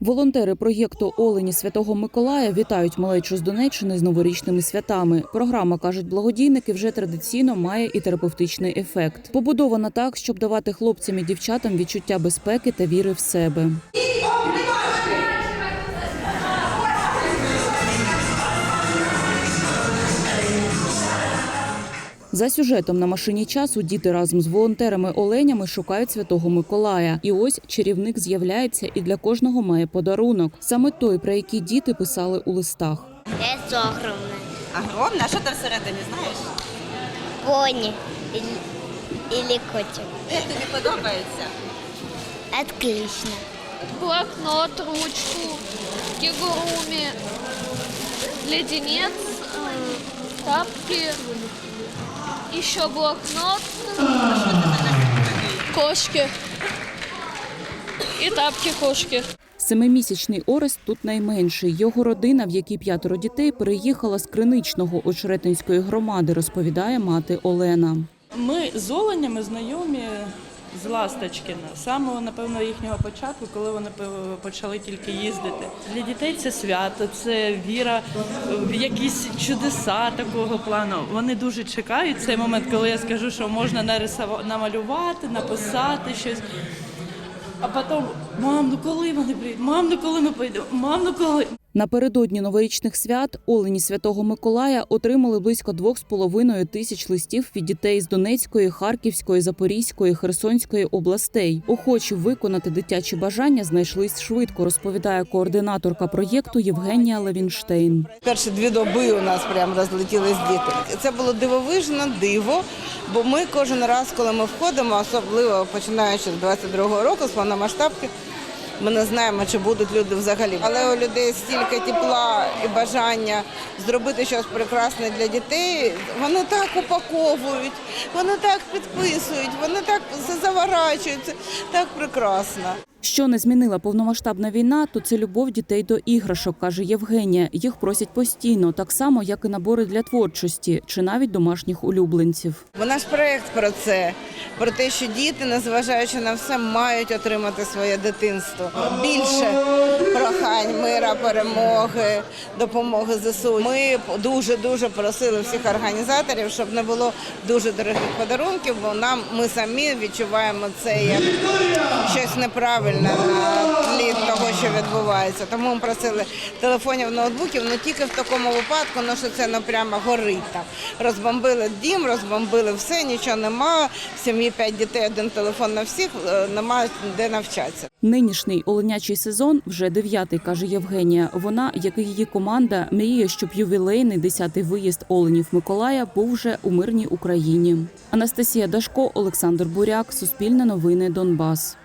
Волонтери проєкту Олені Святого Миколая вітають малечу з Донеччини з новорічними святами. Програма кажуть благодійники вже традиційно має і терапевтичний ефект. Побудована так, щоб давати хлопцям і дівчатам відчуття безпеки та віри в себе. За сюжетом на машині часу діти разом з волонтерами оленями шукають святого Миколая. І ось чарівник з'являється і для кожного має подарунок. Саме той, про який діти писали у листах. Это огромное. Огромне, а що там всередині, знаєш? Или, или котик. Де тобі подобається? Отлично. блокнот, ручку, кигуруми, леденец, э, тапки, що блокнот, кошки І тапки кошки. Семимісячний Орест тут найменший. Його родина, в якій п'ятеро дітей, переїхала з Криничного Очеретинської громади, розповідає мати Олена. Ми з оленями знайомі з Ласточкіна, самого напевно їхнього початку, коли вони почали тільки їздити. Для дітей це свято, це віра в якісь чудеса такого плану. Вони дуже чекають цей момент, коли я скажу, що можна намалювати, написати щось. А потім, мам, ну коли вони прийдуть? Мам, ну коли ми поїдемо? Мам, ну коли? Напередодні новорічних свят Олені Святого Миколая отримали близько 2,5 тисяч листів від дітей з Донецької, Харківської, Запорізької, Херсонської областей. Охочі виконати дитячі бажання знайшлись швидко, розповідає координаторка проєкту Євгенія Левінштейн. Перші дві доби у нас прям розлетілись діти. Це було дивовижне диво, бо ми кожен раз, коли ми входимо, особливо починаючи з 22-го року, з повномасштабки, ми не знаємо, чи будуть люди взагалі. Але у людей стільки тепла і бажання зробити щось прекрасне для дітей. Вони так упаковують, вони так підписують, вони так заворачуються. Так прекрасно. Що не змінила повномасштабна війна, то це любов дітей до іграшок, каже Євгенія. Їх просять постійно, так само як і набори для творчості чи навіть домашніх улюбленців. Бо наш проект про це, про те, що діти, незважаючи на все, мають отримати своє дитинство. Більше прохань, мира, перемоги, допомоги ЗСУ. Ми дуже дуже просили всіх організаторів, щоб не було дуже дорогих подарунків, бо нам ми самі відчуваємо це як щось неправильне на тлі того, що відбувається. Тому ми просили телефонів, ноутбуків, ну тільки в такому випадку, ну що це ну прямо горить там. Розбомбили дім, розбомбили все, нічого нема. В сім'ї п'ять дітей, один телефон на всіх, е, немає де навчатися. Нинішній оленячий сезон вже дев'ятий, каже Євгенія. Вона, як і її команда, мріє, щоб ювілейний десятий виїзд оленів Миколая був вже у мирній Україні. Анастасія Дашко, Олександр Буряк, Суспільне новини, Донбас.